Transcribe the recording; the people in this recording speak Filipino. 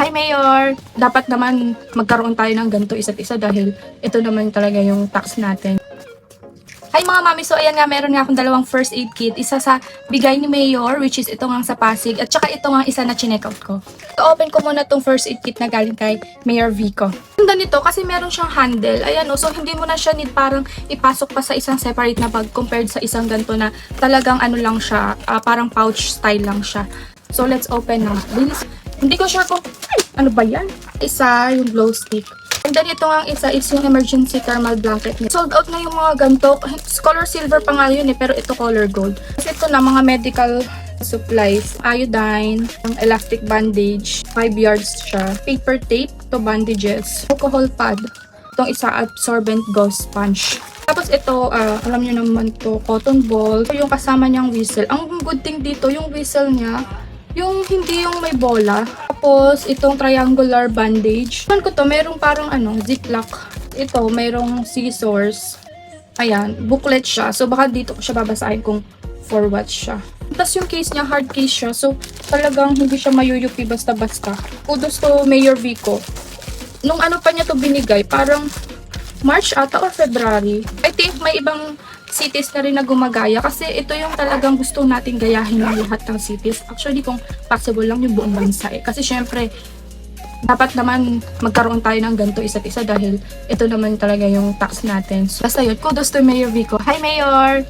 Hi Mayor! Dapat naman magkaroon tayo ng ganito isa't isa dahil ito naman talaga yung tax natin. Hi mga mami, so ayan nga, meron nga akong dalawang first aid kit. Isa sa bigay ni Mayor, which is ito nga sa Pasig, at saka ito nga isa na chineck out ko. I-open ko muna tong first aid kit na galing kay Mayor Vico. Ganda nito kasi meron siyang handle. Ayan o, so hindi mo na siya need parang ipasok pa sa isang separate na bag compared sa isang ganito na talagang ano lang siya, ah, parang pouch style lang siya. So let's open na. Bilis. Hindi ko sure kung, ano ba yan? Isa, yung glow stick. And then ito nga isa is yung emergency thermal blanket niya. Sold out na yung mga ganito. Color silver pa nga yun eh, pero ito color gold. Kasi ito na mga medical supplies, iodine, ang elastic bandage, 5 yards siya, paper tape, to bandages, alcohol pad, itong isa absorbent gauze sponge. Tapos ito, ah, alam niyo naman to, cotton ball. Yung kasama niyang whistle. Ang good thing dito, yung whistle niya, yung hindi yung may bola. Tapos, itong triangular bandage. Ano ko to, merong parang ano, ziplock. Ito, merong scissors. Ayan, booklet siya. So, baka dito ko siya babasahin kung for what siya. Tapos yung case niya, hard case siya. So, talagang hindi siya mayuyupi basta-basta. Kudos to Mayor Vico. Nung ano pa niya to binigay, parang March ata or February. I think may ibang cities na rin na gumagaya kasi ito yung talagang gusto nating gayahin ng lahat ng cities. Actually, kung possible lang yung buong bansa eh. Kasi syempre, dapat naman magkaroon tayo ng ganito isa't isa dahil ito naman talaga yung tax natin. So, basta yun, kudos to Mayor Vico. Hi Mayor!